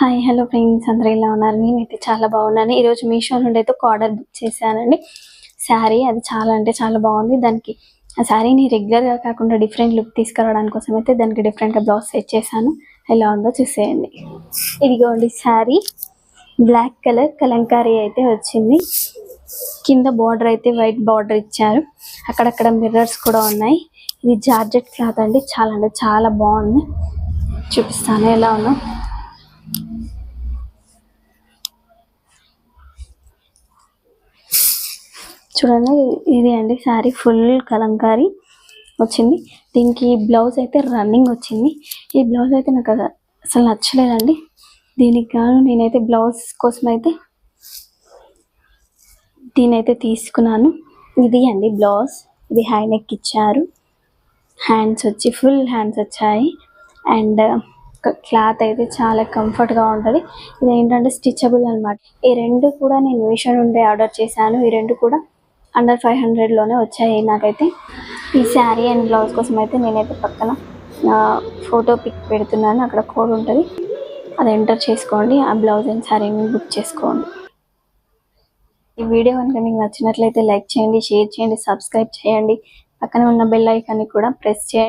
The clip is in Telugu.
హాయ్ హలో ఫ్రెండ్స్ అందరూ ఎలా ఉన్నారు? నేనైతే చాలా బాగున్నాను. ఈరోజు మీషో నుండి అయితే ఒక ఆర్డర్ బుక్ చేశానండి. శారీ అది చాలా అంటే చాలా బాగుంది. దానికి ఆ శారీని రెగ్యులర్గా కాకుండా డిఫరెంట్ లుక్ తీసుకురావడానికి కోసం అయితే దానికి డిఫరెంట్గా బ్లౌజ్ సెట్ చేశాను. ఎలా ఉందో చూసేయండి. ఇదిగోండి శారీ బ్లాక్ కలర్ కలంకారీ అయితే వచ్చింది. కింద బార్డర్ అయితే వైట్ బార్డర్ ఇచ్చారు. అక్కడక్కడ మిర్రర్స్ కూడా ఉన్నాయి. ఇది జార్జెట్ క్లాత్ అండి. చాలా అంటే చాలా బాగుంది. చూపిస్తాను ఎలా ఉందో. చూడండి ఇది అండి శారీ ఫుల్ కలంకారీ వచ్చింది. దీనికి బ్లౌజ్ అయితే రన్నింగ్ వచ్చింది. ఈ బ్లౌజ్ అయితే నాకు అసలు నచ్చలేదండి. దీనికి గాను నేనైతే బ్లౌజ్ కోసం అయితే దీనైతే తీసుకున్నాను. ఇది అండి బ్లౌజ్. ఇది హై నెక్ ఇచ్చారు. హ్యాండ్స్ వచ్చి ఫుల్ హ్యాండ్స్ వచ్చాయి. అండ్ క్లాత్ అయితే చాలా కంఫర్ట్గా ఉంటుంది. ఇది ఏంటంటే స్టిచబుల్ అన్నమాట. ఈ రెండు కూడా నేను మీషో నుండి ఆర్డర్ చేశాను. ఈ రెండు కూడా అండర్ ఫైవ్ హండ్రెడ్లోనే వచ్చాయి నాకైతే. ఈ శారీ అండ్ బ్లౌజ్ కోసం అయితే నేనైతే పక్కన ఫోటో పిక్ పెడుతున్నాను. అక్కడ కోడ్ ఉంటుంది. అది ఎంటర్ చేసుకోండి. ఆ బ్లౌజ్ అండ్ శారీని బుక్ చేసుకోండి. ఈ వీడియో కనుక మీకు నచ్చినట్లయితే లైక్ చేయండి షేర్ చేయండి సబ్స్క్రైబ్ చేయండి. పక్కన ఉన్న బెల్ ఐకాన్ని కూడా ప్రెస్ చేయండి.